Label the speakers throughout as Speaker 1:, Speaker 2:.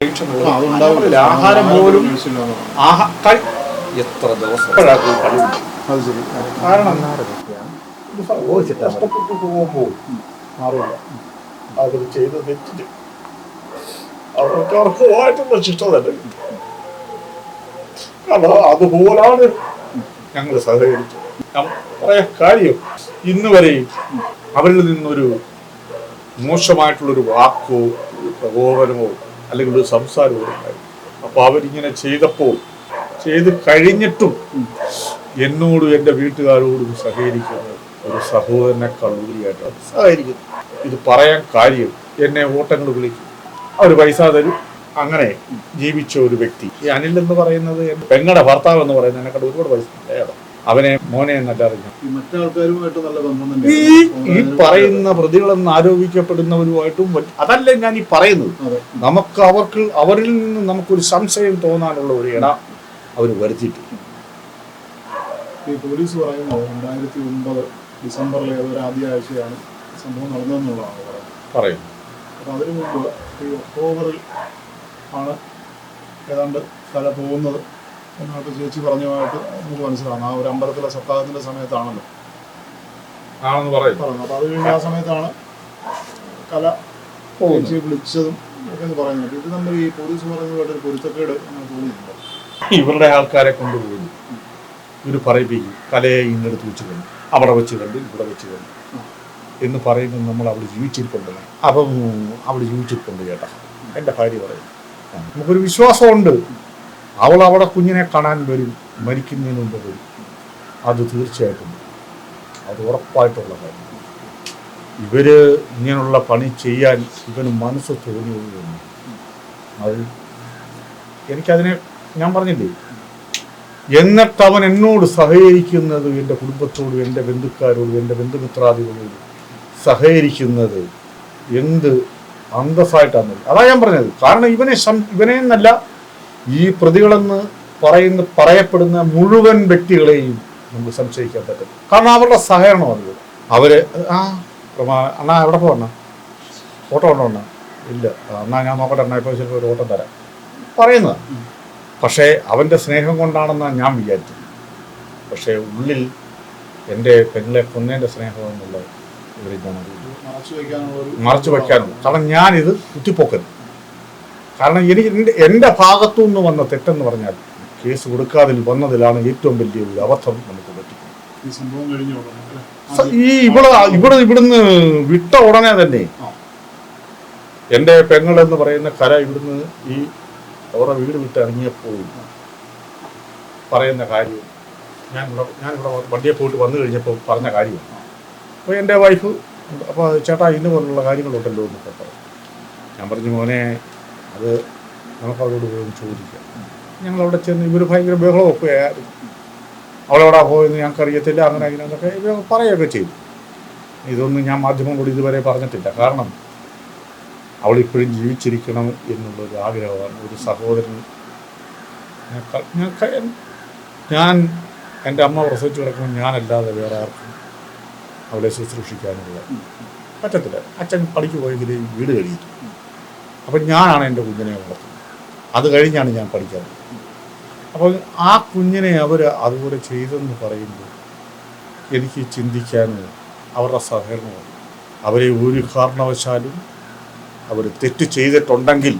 Speaker 1: ആഹാരം പോലും എത്ര ദിവസം? കാരണം കഷ്ടപ്പെട്ട് പോകുമ്പോൾ
Speaker 2: മാറില്ല.
Speaker 1: അവർ ചെയ്ത തെറ്റിന് അവർക്ക് അർഹമായിട്ടുള്ള ശിക്ഷ തന്നെ. കാരണം അതുപോലാണ് ഞങ്ങൾ സഹകരിച്ചത്. പറയാ കാര്യം ഇന്ന് വരെയും അവരിൽ നിന്നൊരു മോശമായിട്ടുള്ളൊരു വാക്കോ പ്രകോപനമോ അല്ലെങ്കിൽ ഒരു സംസാരവും ഉണ്ടായിരുന്നു. അപ്പൊ അവരിങ്ങനെ ചെയ്തപ്പോൾ ചെയ്ത് കഴിഞ്ഞിട്ടും എന്നോടും എന്റെ വീട്ടുകാരോടും സഹകരിക്കുന്നത് ഒരു സഹോദരനെ ഉപരിയായിട്ടാണ് സഹകരിക്കുന്നത് ഇത് പറയാൻ കാര്യം എന്നെ ഓട്ടങ്ങൾ വിളിക്കും. അവർ പൈസ തരും. അങ്ങനെ ജീവിച്ച ഒരു വ്യക്തി. ഈ അനിൽ എന്ന് പറയുന്നത് പെങ്ങളുടെ ഭർത്താവ് എന്ന് പറയുന്നത് എന്നെക്കാൾ ഒരുപാട് പൈസ. അവനെ മോനെ എന്നല്ല അറിഞ്ഞു
Speaker 2: ഈ
Speaker 1: ഈ പറയുന്ന പ്രതികളെന്ന് ആരോപിക്കപ്പെടുന്നവരുമായിട്ടും അതല്ല ഞാൻ ഈ പറയുന്നത്. നമുക്ക് അവർക്ക് അവരിൽ നിന്ന് നമുക്കൊരു സംശയം തോന്നാനുള്ള ഒരു ഇട അവർ വരുത്തിയിട്ടുണ്ട്
Speaker 2: ഈ പോലീസ് പറയുന്നത് രണ്ടായിരത്തി ഒമ്പത് ഡിസംബറിലെ ഒരു ആദ്യ ആഴ്ചയാണ് സംഭവം നടന്നതെന്നുള്ളതാണ് പറയുന്നത്. അപ്പം അതിനു മുമ്പ് ഈ ഒക്ടോബറിൽ ആണ് ഏതാണ്ട് കല പോകുന്നത്. എന്നൊക്കെ ചേച്ചി പറഞ്ഞതായിട്ട് നമുക്ക് മനസ്സിലാകും. ആ ഒരു അമ്പലത്തിലെ സപ്താഹത്തിന്റെ സമയത്താണല്ലോ.
Speaker 1: ആണെന്ന് പറയുന്നു
Speaker 2: പറഞ്ഞത്. അപ്പോൾ അത് കഴിഞ്ഞ ആ സമയത്താണ് കല ചേച്ചിയെ വിളിച്ചതും ഒക്കെ എന്ന് പറയുന്നത്. ഇത് നമ്മൾ ഈ പോലീസ് പറയുന്നതായിട്ടൊരു പൊരുത്തക്കേട് എന്ന് തോന്നിയിട്ടുണ്ട്.
Speaker 1: ഇവരുടെ ആൾക്കാരെ കൊണ്ടുപോയി. ഇവർ പറയിപ്പിക്കും. കലയെ ഇന്നെടുത്ത് വെച്ച് കണ്ടു അവിടെ വെച്ച് കണ്ടു ഇവിടെ വെച്ച് കണ്ടു എന്ന് പറയുമ്പോൾ നമ്മൾ അവിടെ ജീവിച്ചിരിപ്പുണ്ടല്ലോ അപ്പം അവിടെ ജീവിച്ചിരിപ്പുണ്ട് ചേട്ടാ. എന്റെ ഭാര്യ പറയും ആ, നമുക്കൊരു വിശ്വാസമുണ്ട്. അവൾ അവിടെ കുഞ്ഞിനെ കാണാൻ വരും മരിക്കുന്നതിന് മുമ്പ് വരും. അത് തീർച്ചയായിട്ടും അത് ഉറപ്പായിട്ടുള്ള കാര്യം. ഇവർ ഇങ്ങനെയുള്ള പണി ചെയ്യാൻ ഇവന് മനസ്സ് തോന്നിയത് അത് എനിക്കതിനെ ഞാൻ പറഞ്ഞില്ലേ? എന്നിട്ട് അവൻ എന്നോട് സഹകരിക്കുന്നത് എന്റെ കുടുംബത്തോടും എന്റെ ബന്ധുക്കാരോടും എന്റെ ബന്ധുമിത്രാദികളോടും സഹകരിക്കുന്നത് എന്ത് അന്തസ്സായിട്ടാണ്? അതാ ഞാൻ പറഞ്ഞത്. കാരണം ഇവനെ ഇവനെ എന്നല്ല ഈ പ്രതികളെന്ന് പറയുന്ന പറയപ്പെടുന്ന മുഴുവൻ വ്യക്തികളെയും നമുക്ക് സംശയിക്കാൻ പറ്റും. കാരണം അവരുടെ സഹകരണമാണ് അവർ ആ അണ്ണാ എവിടെ പോകണ ഓട്ടോ ഉണ്ടോ ഇല്ല. അണ്ണാ എന്നാ ഞാൻ നോക്കട്ടെ അണ്ണാ ഇപ്പോൾ ചിലപ്പോൾ ഒരു ഓട്ടം തരാം. പറയുന്നത്. പക്ഷേ അവന്റെ സ്നേഹം കൊണ്ടാണെന്നാണ് ഞാൻ വിചാരിച്ചത്. പക്ഷേ ഉള്ളിൽ എന്റെ പെണ്ണിലെ കൊന്നേന്റെ സ്നേഹം എന്നുള്ളത് ഇവർ.
Speaker 2: മറച്ചു വയ്ക്കാനുള്ള
Speaker 1: കാരണം ഞാനിത് കുത്തിപ്പോക്കരുത്. കാരണം എനിക്ക് എന്റെ ഭാഗത്തു നിന്ന് വന്ന തെറ്റെന്ന് പറഞ്ഞാൽ കേസ് കൊടുക്കാതിൽ വന്നതിലാണ് ഏറ്റവും വലിയ ഒരു അബദ്ധം നമുക്ക് പറ്റി
Speaker 2: ഈ
Speaker 1: ഇവിടെ ഇവിടെ ഇവിടുന്ന് വിട്ട ഉടനെ തന്നെ. എന്റെ പെങ്ങൾ എന്ന് പറയുന്ന കര ഇവിടുന്ന് ഈ അവരുടെ വീട് വിട്ട് ഇറങ്ങിയപ്പോൾ പറയുന്ന കാര്യം ഞാൻ ഇവിടെ ഞാൻ ഇവിടെ വണ്ടിയെ പോയിട്ട് വന്നു കഴിഞ്ഞപ്പോൾ പറഞ്ഞ കാര്യം. അപ്പോൾ എന്റെ വൈഫ് അപ്പോൾ ചേട്ടാ ഇന്ന് പോലുള്ള കാര്യങ്ങളുണ്ടല്ലോ എന്നൊക്കെ പറഞ്ഞു. ഞാൻ പറഞ്ഞു മോനെ അത് നമുക്ക് അവരോട് പോയി ചോദിക്കാം. ഞങ്ങൾ അവിടെ ചെന്ന് ഇവർ ഭയങ്കര ബഹളമൊക്കെ ആയിരുന്നു അവളെവിടെ പോയെന്ന് ഞങ്ങൾക്ക് അറിയത്തില്ല അങ്ങനെ അങ്ങനെ എന്നൊക്കെ ഇവർ പറയുകയൊക്കെ ചെയ്തു. ഇതൊന്നും ഞാൻ മാധ്യമങ്ങളോട് ഇതുവരെ പറഞ്ഞിട്ടില്ല. കാരണം അവൾ ഇപ്പോഴും ജീവിച്ചിരിക്കണം എന്നുള്ളൊരു ആഗ്രഹമാണ് ഒരു സഹോദരൻ. ഞാൻ എന്റെ അമ്മ പ്രസവിച്ചു കിടക്കുമ്പോൾ ഞാനല്ലാതെ വേറെ ആർക്കും അവളെ ശുശ്രൂഷിക്കാനുള്ള പറ്റത്തില്ല. അച്ഛൻ പണിക്ക് വീട് കഴിയിട്ടു അപ്പം ഞാനാണ് എന്റെ കുഞ്ഞിനെ വളർത്തുന്നത്. അത് കഴിഞ്ഞാണ് ഞാൻ പഠിക്കാൻ. അപ്പോൾ ആ കുഞ്ഞിനെ അവർ അതുപോലെ ചെയ്തെന്ന് പറയുമ്പോൾ എനിക്ക് ചിന്തിക്കാനോ അവരുടെ സഹകരണമോ അവരെ ഒരു കാരണവശാലും അവർ തെറ്റ് ചെയ്തിട്ടുണ്ടെങ്കിൽ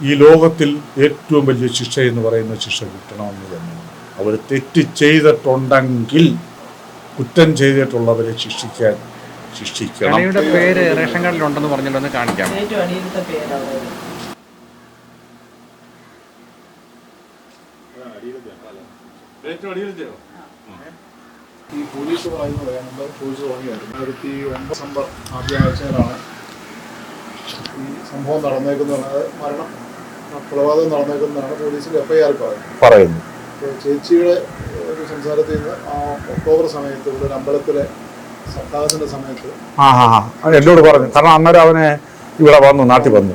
Speaker 1: ഈ ലോകത്തിൽ ഏറ്റവും വലിയ ശിക്ഷ എന്ന് പറയുന്ന ശിക്ഷ കിട്ടണമെന്ന് തന്നെയാണ്. അവർ തെറ്റ് ചെയ്തിട്ടുണ്ടെങ്കിൽ കുറ്റം ചെയ്തിട്ടുള്ളവരെ ശിക്ഷിക്കാൻ ശിക്ഷിക്കണം
Speaker 3: പേര് റേഷൻ കാർഡിൽ ഉണ്ടെന്ന് പറഞ്ഞല്ലോ ഒന്ന് കാണിക്കാം
Speaker 2: ഈ പോലീസ് പറയുന്നത് പോലീസ് തുടങ്ങിയായിരുന്നു രണ്ടായിരത്തി ഒമ്പത് നമ്പർ ആദ്യ ആഴ്ചയിലാണ് ഈ സംഭവം നടന്നേക്കുന്നത് മരണം കൊലപാതകം നടന്നേക്കുന്നതാണ് പോലീസിൽ എഫ്ഐആർ പറയുന്നത്
Speaker 1: പറയുന്നു.
Speaker 2: ചേച്ചിയുടെ ഒരു സംസാരത്തിൽ നിന്ന് ആ ഒക്ടോബർ സമയത്ത് ഇവിടെ ഒരു അമ്പലത്തിലെ സപ്താഹത്തിന്റെ സമയത്ത്.
Speaker 1: ആ ആ ആ. എന്നോട് പറഞ്ഞു. കാരണം അന്നേരം അവനെ ഇവിടെ വന്നു നാട്ടിൽ വന്നു.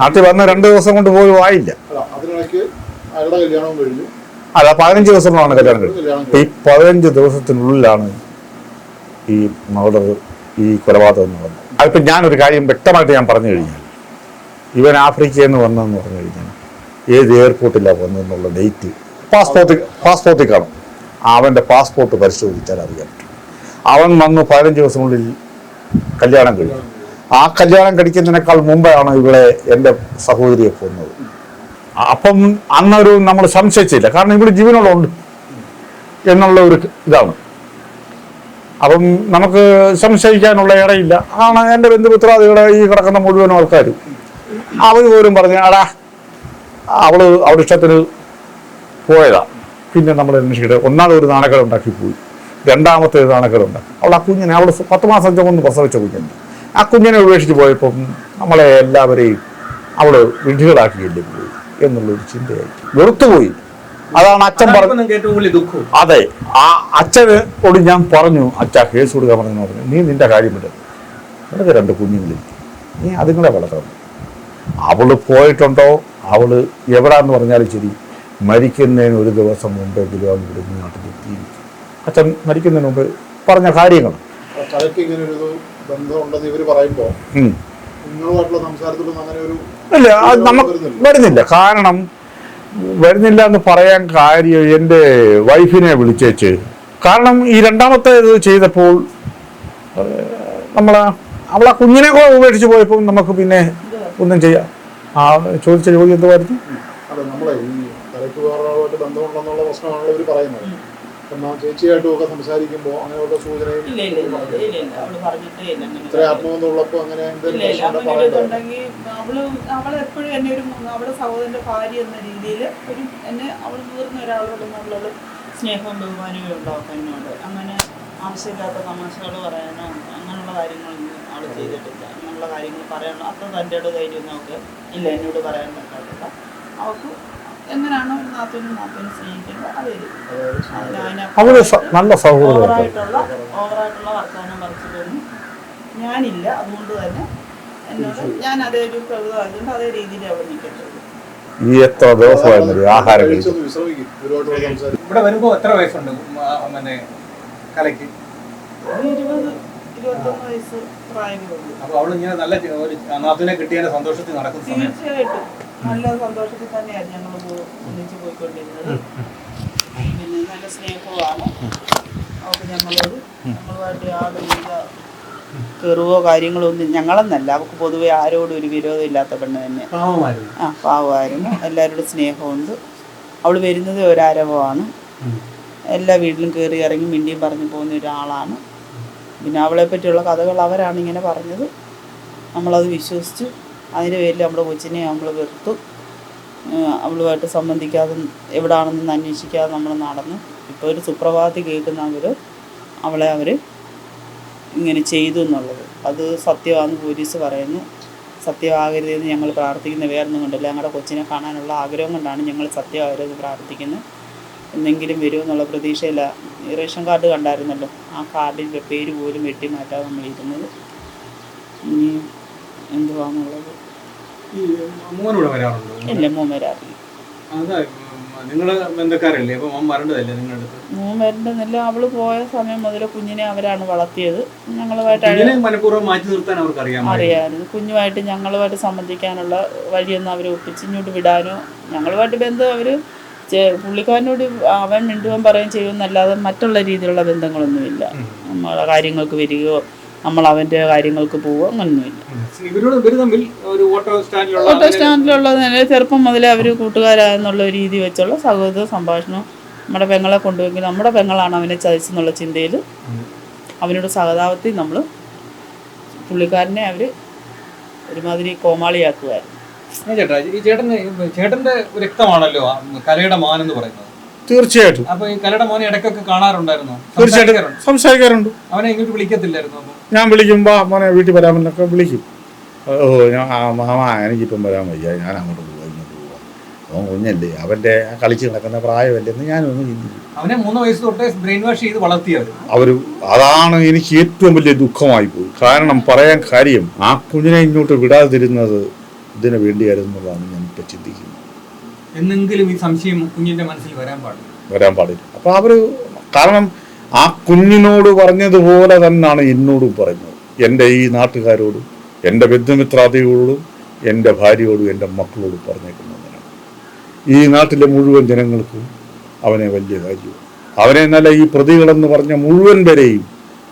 Speaker 1: നാട്ടിൽ വന്ന രണ്ട് ദിവസം കൊണ്ട് പോലും ആയില്ല.
Speaker 2: അല്ല അതിനിടയ്ക്ക് അയാളുടെ കല്യാണവും കഴിഞ്ഞു.
Speaker 1: അല്ല പതിനഞ്ച് ദിവസങ്ങളാണ് കല്യാണം കഴിഞ്ഞത്. ഈ പതിനഞ്ച് ദിവസത്തിനുള്ളിലാണ് ഈ മർഡർ ഈ കൊലപാതകം എന്ന് പറഞ്ഞത്. അതിപ്പോൾ ഞാനൊരു കാര്യം വ്യക്തമായിട്ട് ഞാൻ പറഞ്ഞു കഴിഞ്ഞാൽ ഇവൻ ആഫ്രിക്കയിൽ നിന്ന് വന്നതെന്ന് പറഞ്ഞു കഴിഞ്ഞാൽ ഏത് എയർപോർട്ടിലാണ് വന്നതെന്നുള്ള ഡേറ്റ് പാസ്പോർട്ട് പാസ്പോർട്ടിൽ കാണും. അവന്റെ പാസ്പോർട്ട് പരിശോധിച്ചാൽ അറിയാൻ പറ്റും അവൻ വന്ന് പതിനഞ്ച് ദിവസത്തിനുള്ളിൽ കല്യാണം കഴിയും ആ കല്യാണം കഴിക്കുന്നതിനേക്കാൾ മുമ്പാണ് ഇവിടെ എന്റെ സഹോദരിയെ പോകുന്നത് അപ്പം അന്നൊരു നമ്മൾ സംശയിച്ചില്ല. കാരണം ഇവിടെ ജീവനോടുണ്ട് എന്നുള്ള ഒരു ഇതാണ്. അപ്പം നമുക്ക് സംശയിക്കാനുള്ള ഇടയില്ല. ആണ് എന്റെ ബന്ധുപുത്രാദികളെ ഈ കിടക്കുന്ന മുഴുവൻ ആൾക്കാരും. അവർ പോലും പറഞ്ഞു അടാ അവൾ അവിടെ ഇഷ്ടത്തിന് പോയതാ. പിന്നെ നമ്മൾ അന്വേഷിക്കട്ടെ ഒന്നാമത് ഒരു നാണക്കേട് ഉണ്ടാക്കി പോയി രണ്ടാമത്തെ ഒരു നാണക്കേട് അവൾ ആ കുഞ്ഞിനെ അവൾ പത്ത് മാസം ചുമന്ന് പ്രസവിച്ച കുഞ്ഞിനെ ആ കുഞ്ഞിനെ ഉപേക്ഷിച്ച് പോയപ്പം നമ്മളെ എല്ലാവരെയും അവൾ വിഡ്ഢികളാക്കിയല്ലേ പോയി എന്നുള്ളൊരു ചിന്തയായി വെറുത്തുപോയി. അതാണ് അച്ഛൻ
Speaker 4: പറഞ്ഞു
Speaker 1: അതെ. ആ അച്ഛനോട് ഞാൻ പറഞ്ഞു അച്ഛ കേസ് കൊടുക്കാൻ പറഞ്ഞു പറഞ്ഞു. നീ നിന്റെ കാര്യം പറ്റും നിനക്ക് രണ്ട് കുഞ്ഞുങ്ങളിൽ നീ അതുങ്ങളെ വളർത്തണം. അവൾ പോയിട്ടുണ്ടോ? അവൾ എവിടാന്ന് പറഞ്ഞാലും ശരി. മരിക്കുന്നതിന് ഒരു ദിവസം മുമ്പെങ്കിലും അവൾ ഇവിടെ നാട്ടിലെത്തി അച്ഛൻ മരിക്കുന്നതിന് മുമ്പ് പറഞ്ഞ കാര്യങ്ങൾ.
Speaker 2: ആ കലയ്ക്ക് ഇങ്ങനെ ഒരു ബന്ധമുണ്ടെന്ന് ഇവർ പറയുമ്പോൾ
Speaker 1: ഉം.
Speaker 2: നിങ്ങളുമായിട്ടുള്ള സംസാരത്തിലൊന്നും അങ്ങനെ ഒരു
Speaker 1: ഇല്ല അത് നമുക്ക് വരുന്നില്ല. കാരണം വരുന്നില്ല എന്ന് പറയാൻ കാര്യം എന്റെ വൈഫിനെ വിളിച്ചേച്ച്. കാരണം ഈ രണ്ടാമത്തെ ഇത് ചെയ്തപ്പോൾ നമ്മൾ അവളെ കുഞ്ഞിനെ കൂടെ ഉപേക്ഷിച്ച് പോയപ്പോൾ നമുക്ക് പിന്നെ ഒന്നും ചെയ്യാം. ആ ചോദിച്ച ചോദ്യം എന്തുമായിരുന്നു
Speaker 2: നമ്മളെ ഈ ബന്ധമുണ്ടെന്നുള്ള പ്രശ്നമാണല്ലോ ഇവർ പറയുന്നത്. എന്നാൽ ചേച്ചിയായിട്ടും ഒക്കെ സംസാരിക്കുമ്പോൾ അങ്ങനെയുള്ള സൂചനയും ഇത്ര ആത്മബന്ധമുള്ളപ്പോ അങ്ങനെ
Speaker 5: അവൾ അവൾ എപ്പോഴും എന്നെ ഒരു അവളെ സഹോദരന്റെ ഭാര്യ എന്ന രീതിയിൽ ഒരു എന്നെ അവൾ മുതിർന്ന ഒരാളോട് നല്ലൊരു സ്നേഹവും ബഹുമാനവും ഉണ്ടാവും എന്നോട് അങ്ങനെ ആവശ്യമില്ലാത്ത തമാശകൾ പറയാനോ അങ്ങനെയുള്ള കാര്യങ്ങളൊന്നും അവൾ ചെയ്തിട്ടില്ല. അങ്ങനെയുള്ള കാര്യങ്ങൾ പറയാനോ അത്ര തന്റെ ധൈര്യമൊന്നും അവൾക്ക് ഇല്ല എന്നോട് പറയാൻ പറ്റാത്തില്ല അവൾക്ക് എങ്ങനെയാണോ ഒരു നാത്തൂനും നാത്തൂനും സ്നേഹിക്കുന്നത് അതേ രീതി
Speaker 1: അവൾ സ- നല്ല സൗഹൃദം
Speaker 5: ഓവറായിട്ടുള്ള ഓവറായിട്ടുള്ള വർത്തമാനം പറിച്ചിട്ടൊന്നും ഞാനില്ല അതുകൊണ്ട് തന്നെ എന്നോട് ഞാൻ അതേ ഒരു പ്രകൃതമായതുകൊണ്ട് അതേ രീതിയിൽ അവിടെ നിൽക്കട്ടുള്ളൂ
Speaker 1: ഈ എത്ര ദിവസമായിരുന്നു ആഹാരം
Speaker 4: ഇവിടെ വരുമ്പോ എത്ര വയസ്സുണ്ട്? പിന്നെ കലയ്ക്ക്?
Speaker 5: ഇരുപത് ഇരുപത്തൊന്ന് വയസ്സ്
Speaker 4: അപ്പൊ നല്ല ഒരു നാത്തുവിനെ കിട്ടിയതിന്റെ സന്തോഷത്തിൽ നടക്കുന്ന
Speaker 5: തീർച്ചയായിട്ടും. നല്ല സന്തോഷത്തിൽ തന്നെയാണ് ഞങ്ങൾ ഒന്നിച്ച് പോയിക്കൊണ്ടിരുന്നത്. പിന്നെ നല്ല സ്നേഹവുമാണ്. അവർക്ക് ഞങ്ങളോട് ഞങ്ങളുമായിട്ട് യാതൊരു കെറുവോ കാര്യങ്ങളോ ഒന്നും ഞങ്ങളെന്നല്ല. അവർക്ക് പൊതുവെ ആരോടും ഒരു വിരോധം ഇല്ലാത്ത പെണ്ണ്
Speaker 4: തന്നെ.
Speaker 5: ആ പാവമായിരുന്നു എല്ലാവരോടും സ്നേഹമുണ്ട്. അവൾ വരുന്നത് ഒരാരവമാണ്. എല്ലാ വീട്ടിലും കയറി ഇറങ്ങി മിണ്ടിയും പറഞ്ഞു പോകുന്ന ഒരാളാണ്. പിന്നെ അവളെ പറ്റിയുള്ള കഥകൾ അവരാണ് ഇങ്ങനെ പറഞ്ഞത്. നമ്മളത് വിശ്വസിച്ചു അതിന്റെ പേരിൽ നമ്മുടെ കൊച്ചിനെ നമ്മൾ വെറുത്തു. അവളുമായിട്ട് സംബന്ധിക്കാതെ എവിടാണെന്ന് അന്വേഷിക്കാതെ നമ്മൾ നടന്നു ഇപ്പോൾ ഒരു സുപ്രഭാതി അവർ അവളെ അവർ ഇങ്ങനെ ചെയ്തു എന്നുള്ളത്. അത് സത്യമാണെന്ന് പോലീസ് പറയുന്നു. സത്യമാകരുതെന്ന് ഞങ്ങൾ പ്രാർത്ഥിക്കുന്ന വേറൊന്നും കൊണ്ടല്ല. ഞങ്ങളുടെ കൊച്ചിനെ കാണാനുള്ള ആഗ്രഹം കൊണ്ടാണ് ഞങ്ങൾ സത്യമാകരുതെന്ന് പ്രാർത്ഥിക്കുന്നത്. എന്തെങ്കിലും വരുമെന്നുള്ള പ്രതീക്ഷയില്ല. റേഷൻ കാർഡ് കണ്ടായിരുന്നല്ലോ. ആ കാർഡിന്റെ പേര് പോലും വെട്ടി മാറ്റാതെ നമ്മൾ ഇരുന്നത്. ഇനി എന്തുവാന്നുള്ളത്?
Speaker 4: ഈ മോനൂടെ വരാറുണ്ടോ?
Speaker 5: ഇല്ല മോൻ വരാറില്ല.
Speaker 4: അതാ നിങ്ങൾ ബന്ധക്കാരല്ലേ? അപ്പൊ മോൻ വരേണ്ടതല്ലേ നിങ്ങളുടെ അടുത്ത്?
Speaker 5: മോൻ അവൾ പോയ സമയം മുതൽ കുഞ്ഞിനെ അവരാണ് വളർത്തിയത്. ഞങ്ങളുമായിട്ട്
Speaker 4: കുഞ്ഞിനെ മനഃപൂർവം മാറ്റി നിർത്താൻ അവർക്ക് അറിയാമായിരുന്നു.
Speaker 5: അറിയാമായിരുന്നു. കുഞ്ഞുമായിട്ട് ഞങ്ങളുമായിട്ട് സംബന്ധിക്കാനുള്ള വഴിയൊന്നും അവർ ഒപ്പിച്ചിങ്ങോട്ട് വിടാനോ ഞങ്ങളുമായിട്ട് ബന്ധം അവർ പുള്ളിക്കാരനോട് അവൻ മിണ്ടുവൻ പറയുകയും ചെയ്യുമെന്നല്ലാതെ മറ്റുള്ള രീതിയിലുള്ള ബന്ധങ്ങളൊന്നുമില്ല. നമ്മളെ കാര്യങ്ങൾക്ക് വരികയോ നമ്മൾ അവന്റെ കാര്യങ്ങൾക്ക് പോവുക അങ്ങനൊന്നുമില്ല.
Speaker 4: ഓട്ടോ സ്റ്റാൻഡിലുള്ള
Speaker 5: ഓട്ടോ സ്റ്റാൻഡിലുള്ളത് തന്നെ ചെറുപ്പം മുതലേ അവർ കൂട്ടുകാരാന്നുള്ള രീതി വെച്ചുള്ള സൗഹൃദ സംഭാഷണം നമ്മുടെ പെങ്ങളെ കൊണ്ടുപോയി നമ്മുടെ പെങ്ങളാണ് അവനെ ചതിച്ചെന്നുള്ള ചിന്തയിൽ അവനോട് സഹതാപത്തിൽ നമ്മൾ പുള്ളിക്കാരനെ അവർ ഒരുമാതിരി കോമാളിയാക്കുമായിരുന്നു
Speaker 4: ചേട്ടാ ഈ ചേട്ടൻ ചേട്ടന്റെ വ്യക്തമാണല്ലോ കലയുടെ മാൻ എന്ന് പറയുന്നത്.
Speaker 1: തീർച്ചയായിട്ടും.
Speaker 4: അപ്പൊ ഈ കലയുടെ മോനെ ഇടയ്ക്കൊക്കെ കാണാറുണ്ടായിരുന്നോ?
Speaker 1: തീർച്ചയായിട്ടും.
Speaker 4: സംസാരിക്കാറുണ്ടോ? അവനെ ഇങ്ങോട്ട് വിളിക്കത്തില്ലായിരുന്നു ഞാൻ
Speaker 1: ഞാൻ വാ മോനെ വീട്ടിൽ വരാമെന്നൊക്കെ വിളിക്കും. ഓ ഞാൻ മാമ എനിക്കിപ്പം വരാൻ വയ്യ. ഞാൻ അങ്ങോട്ട് പോവാം ഇങ്ങോട്ട് പോവാം. അവൻ കുഞ്ഞല്ലേ. അവന്റെ കളിച്ച് നടക്കുന്ന പ്രായമല്ലേ എന്ന് ഞാനൊന്ന് ചിന്തിക്കും.
Speaker 4: അവനെ മൂന്ന് വയസ്സ് തൊട്ടേ ബ്രെയിൻ വാഷ് ചെയ്ത് വളർത്തിയത്.
Speaker 1: അവർ അതാണ് എനിക്ക് ഏറ്റവും വലിയ ദുഃഖമായി പോയി. കാരണം പറയാൻ കാര്യം ആ കുഞ്ഞിനെ ഇങ്ങോട്ട് വിടാതിരുന്നത് ഇതിനു വേണ്ടിയായിരുന്നു എന്നുള്ളതാണ് ഞാൻ ഇപ്പം ചിന്തിക്കുന്നത്.
Speaker 4: എന്നെങ്കിലും ഈ സംശയം കുഞ്ഞിന്റെ മനസ്സിൽ വരാൻ പാടില്ല.
Speaker 1: വരാൻ പാടില്ല. അപ്പോൾ അവർ കാരണം ആ കുഞ്ഞിനോട് പറഞ്ഞതുപോലെ തന്നെയാണ് എന്നോടും പറയുന്നത്. എന്റെ ഈ നാട്ടുകാരോടും എന്റെ ബന്ധുമിത്രാദികളോടും എന്റെ ഭാര്യയോടും എന്റെ മക്കളോടും പറഞ്ഞേക്കുന്നതിനാണ് ഈ നാട്ടിലെ മുഴുവൻ ജനങ്ങൾക്കും അവനെ വലിയ കാര്യവും അവനെ നല്ല ഈ പ്രതികളെന്ന് പറഞ്ഞ മുഴുവൻ പേരെയും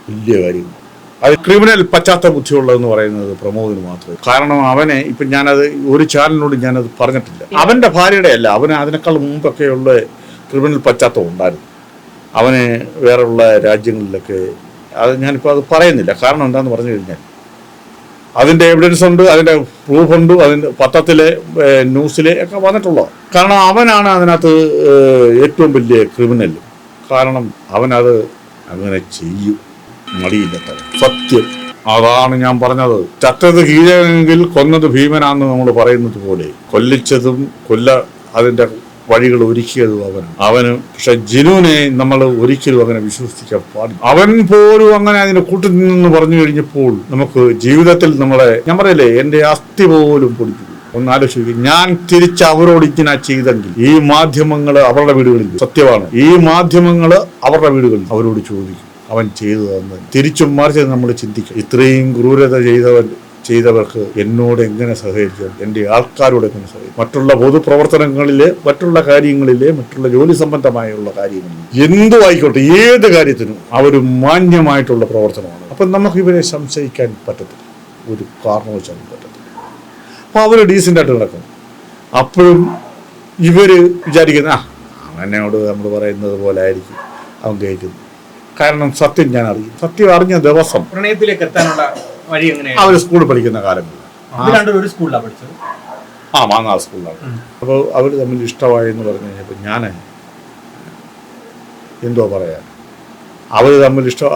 Speaker 1: വലിയ കാര്യമാണ്. അത് ക്രിമിനൽ പശ്ചാത്തല ബുദ്ധിയുള്ളതെന്ന് പറയുന്നത് പ്രമോദിന് മാത്രമേ. കാരണം അവനെ ഇപ്പം ഞാനത് ഒരു ചാനലിനോട് ഞാനത് പറഞ്ഞിട്ടില്ല. അവന്റെ ഭാര്യയുടെ അല്ല അവന് അതിനേക്കാൾ മുമ്പൊക്കെയുള്ള ക്രിമിനൽ പശ്ചാത്തലം ഉണ്ടായിരുന്നു. അവന് വേറെയുള്ള രാജ്യങ്ങളിലൊക്കെ അത് ഞാനിപ്പോൾ അത് പറയുന്നില്ല. കാരണം എന്താണെന്ന് പറഞ്ഞു കഴിഞ്ഞാൽ അതിന്റെ എവിഡൻസ് ഉണ്ട് അതിന്റെ പ്രൂഫ് ഉണ്ട് അതിന്റെ പത്രത്തിലെ ന്യൂസിലെ ഒക്കെ വന്നിട്ടുള്ളത് കാരണം അവനാണ് അതിനകത്ത് ഏറ്റവും വലിയ ക്രിമിനൽ കാരണം അവനത് അങ്ങനെ ചെയ്യും. മടിയില്ലാത്ത സത്യം. അതാണ് ഞാൻ പറഞ്ഞത്. ചത്തത് കീഴെങ്കിൽ കൊന്നത് ഭീമനാന്ന് നമ്മൾ പറയുന്നത് പോലെ. കൊല്ലിച്ചതും കൊല്ല അതിന്റെ വഴികൾ ഒരുക്കിയതും അവന്. അവന് പക്ഷെ ജിനുവിനെ നമ്മൾ ഒരിക്കലും അങ്ങനെ വിശ്വസിക്കാൻ പാടില്ല. അവൻ പോലും അങ്ങനെ അതിന്റെ കൂട്ടി നിന്നെന്ന് പറഞ്ഞു കഴിഞ്ഞപ്പോൾ നമുക്ക് ജീവിതത്തിൽ നമ്മളെ ഞാൻ പറയല്ലേ എന്റെ അസ്ഥി പോലും പൊടിച്ചു ഒന്നാലോചിക്കും ഞാൻ തിരിച്ച് അവരോട് ഇങ്ങനെ ചെയ്തെങ്കിൽ ഈ മാധ്യമങ്ങൾ അവരുടെ വീടുകളിൽ സത്യമാണ്. ഈ മാധ്യമങ്ങൾ അവരുടെ വീടുകളിൽ അവരോട് ചോദിക്കും. അവൻ ചെയ്തു തന്ന് തിരിച്ചും മറിച്ച് നമ്മൾ ചിന്തിക്കും ഇത്രയും ക്രൂരത ചെയ്തവൻ ചെയ്തവർക്ക് എന്നോട് എങ്ങനെ സഹകരിക്കാം എന്റെ ആൾക്കാരോട് എങ്ങനെ സഹകരിക്കും മറ്റുള്ള പൊതുപ്രവർത്തനങ്ങളിലെ മറ്റുള്ള കാര്യങ്ങളിലെ മറ്റുള്ള ജോലി സംബന്ധമായുള്ള കാര്യങ്ങളിൽ എന്തു ആയിക്കോട്ടെ ഏത് കാര്യത്തിനും അവർ മാന്യമായിട്ടുള്ള പ്രവർത്തനമാണ്. അപ്പം നമുക്ക് ഇവരെ സംശയിക്കാൻ പറ്റത്തില്ല. ഒരു കാരണവശാലും പറ്റത്തില്ല. അപ്പോൾ അവർ ഡീസന്റായിട്ട് നടക്കും. അപ്പോഴും ഇവർ വിചാരിക്കുന്ന ആ അവനോട് നമ്മൾ പറയുന്നത് പോലെ ആയിരിക്കും. അവൻ കേൾക്കുന്നത് കാരണം സത്യം ഞാൻ അറിയും. സത്യം അറിഞ്ഞ ദിവസം
Speaker 4: പ്രണയത്തിലേക്ക് എത്താനുള്ള വഴി എങ്ങനെയാണ്?
Speaker 1: അവർ സ്കൂളിൽ പഠിക്കുന്ന കാലങ്ങളിൽ.
Speaker 4: ഒരു സ്കൂളിലാണ് പഠിച്ചത്?
Speaker 1: ആ മാങ്ങാ സ്കൂളിലാണ് അപ്പോൾ അവർ തമ്മിൽ ഇഷ്ടമായി എന്ന് പറഞ്ഞു കഴിഞ്ഞപ്പോൾ ഞാൻ എന്തോ പറയാൻ. അവർ തമ്മിൽ ഇഷ്ടം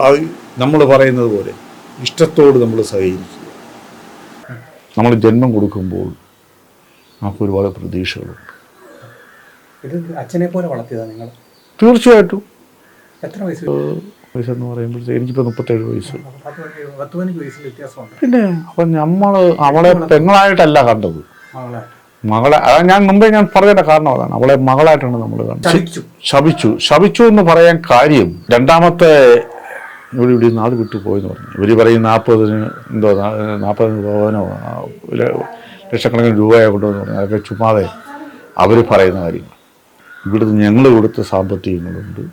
Speaker 1: നമ്മൾ പറയുന്നത് പോലെ ഇഷ്ടത്തോട് നമ്മൾ സഹകരിക്കുക. നമ്മൾ ജന്മം കൊടുക്കുമ്പോൾ നമുക്ക് ഒരുപാട് പ്രതീക്ഷകളുണ്ട്.
Speaker 4: ഇത് അച്ഛനെ പോലെ വളർത്തിയതാണ് നിങ്ങൾ
Speaker 1: തീർച്ചയായിട്ടും.
Speaker 4: എത്ര വയസ്സ്?
Speaker 1: വയസ്സെന്ന് പറയുമ്പോഴത്തേക്ക് എനിക്കിപ്പോൾ മുപ്പത്തേഴ് വയസ്സ്. പിന്നെ അപ്പം നമ്മൾ അവളെ പെങ്ങളായിട്ടല്ല കണ്ടത്.
Speaker 4: മകളെ.
Speaker 1: അതാ ഞാൻ മുമ്പേ ഞാൻ പറഞ്ഞതിന്റെ കാരണം അതാണ്. അവളെ മകളായിട്ടാണ് നമ്മൾ കണ്ടത്. ശപിച്ചു. ശപിച്ചു. എന്ന് പറയാൻ കാര്യം രണ്ടാമത്തെ ഇവിടെ ഇവിടെ നാട് വിട്ടു പോയെന്ന് പറഞ്ഞു. ഇവർ പറയും നാൽപ്പതിന് എന്തോ നാൽപ്പതിന് പോകാനോ ലക്ഷക്കണക്കിന് രൂപയോ കൊണ്ടുവന്ന് പറഞ്ഞു അതൊക്കെ ചുമ്മാതെ അവർ പറയുന്ന കാര്യങ്ങൾ. ഇവിടുന്ന് ഞങ്ങൾ കൊടുത്ത സാമ്പത്തികങ്ങളുണ്ട്.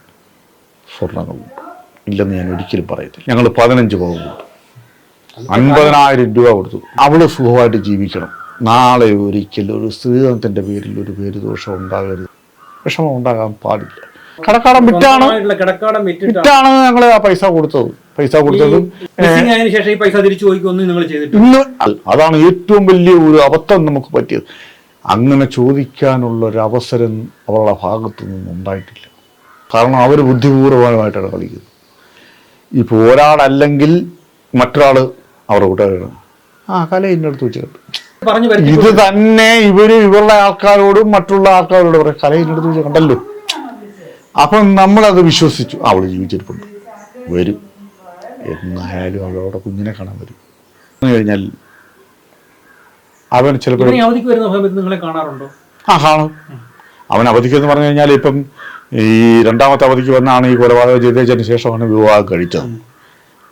Speaker 1: സ്വർണങ്ങളുണ്ട് ഇല്ലെന്ന് ഞാൻ ഒരിക്കലും പറയത്തില്ല. ഞങ്ങൾ പതിനഞ്ച് പവൻ കൊടുത്തു അൻപതിനായിരം രൂപ കൊടുത്തു. അവൾ സുഖമായിട്ട് ജീവിക്കണം. നാളെ ഒരിക്കലും ഒരു സ്ത്രീധനത്തിന്റെ പേരിൽ ഒരു പേര് ദോഷം ഉണ്ടാകരുത്. വിഷമം ഉണ്ടാകാൻ പാടില്ല. കടക്കാടം വിറ്റാണ്. വിറ്റാണ് ഞങ്ങൾ ആ പൈസ കൊടുത്തത്. പൈസ കൊടുത്തത് ഇന്ന് അതാണ് ഏറ്റവും വലിയ ഒരു അബദ്ധം നമുക്ക് പറ്റിയത്. അങ്ങനെ ചോദിക്കാനുള്ള ഒരു അവസരം അവരുടെ ഭാഗത്തു നിന്നും ഉണ്ടായിട്ടില്ല. കാരണം അവർ ബുദ്ധിപൂർവമായിട്ടാണ് കളിക്കുന്നത്. ഇപ്പോൾ ഒരാളല്ലെങ്കിൽ മറ്റൊരാൾ അവരുടെ കൂട്ടുകാരാണ് ആ കല വെച്ച് കണ്ടു.
Speaker 4: പറഞ്ഞു
Speaker 1: ഇത് തന്നെ ഇവർ ഇവരുടെ ആൾക്കാരോടും മറ്റുള്ള ആൾക്കാരോടും പറയും കല ഇന്നടുത്ത് വെച്ച് കണ്ടല്ലോ. അപ്പം നമ്മളത് വിശ്വസിച്ചു. അവൾ ജീവിച്ചിരിപ്പുണ്ട്. വരും. എന്നായാലും അവളവിടെ കുഞ്ഞിനെ കാണാൻ വരും. എന്ന് കഴിഞ്ഞാൽ അവൻ ചിലപ്പോൾ
Speaker 4: ഇവനെ വരുന്ന സമയത്ത് നിങ്ങളെ കാണാറുണ്ടോ?
Speaker 1: ആ കാണും. അവൻ അവധിക്ക് എന്ന് പറഞ്ഞു കഴിഞ്ഞാൽ ഇപ്പം ഈ രണ്ടാമത്തെ അവധിക്ക് വന്നാണ് ഈ കൊലപാതകം ചെയ്തതിന് ശേഷമാണ് വിവാഹം കഴിച്ചത്.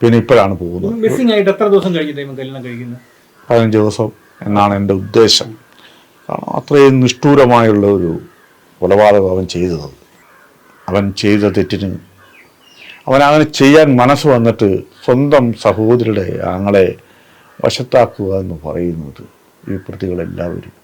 Speaker 1: പിന്നെ ഇപ്പോഴാണ് പോകുന്നത്.
Speaker 4: മിസ്സിംഗ് ആയിട്ട് എത്ര ദിവസം കഴിഞ്ഞിട്ട്
Speaker 1: പതിനഞ്ച് ദിവസം എന്നാണ് എന്റെ ഉദ്ദേശം. കാരണം അത്രയും നിഷ്ഠൂരമായുള്ള ഒരു കൊലപാതകം അവൻ ചെയ്തത്. അവൻ ചെയ്ത തെറ്റിന് അവൻ അങ്ങനെ ചെയ്യാൻ മനസ്സ് വന്നിട്ട് സ്വന്തം സഹോദരിയുടെ ആങ്ങളെ വശത്താക്കുക എന്ന് പറയുന്നത് ഈ പ്രതികളെല്ലാവരും.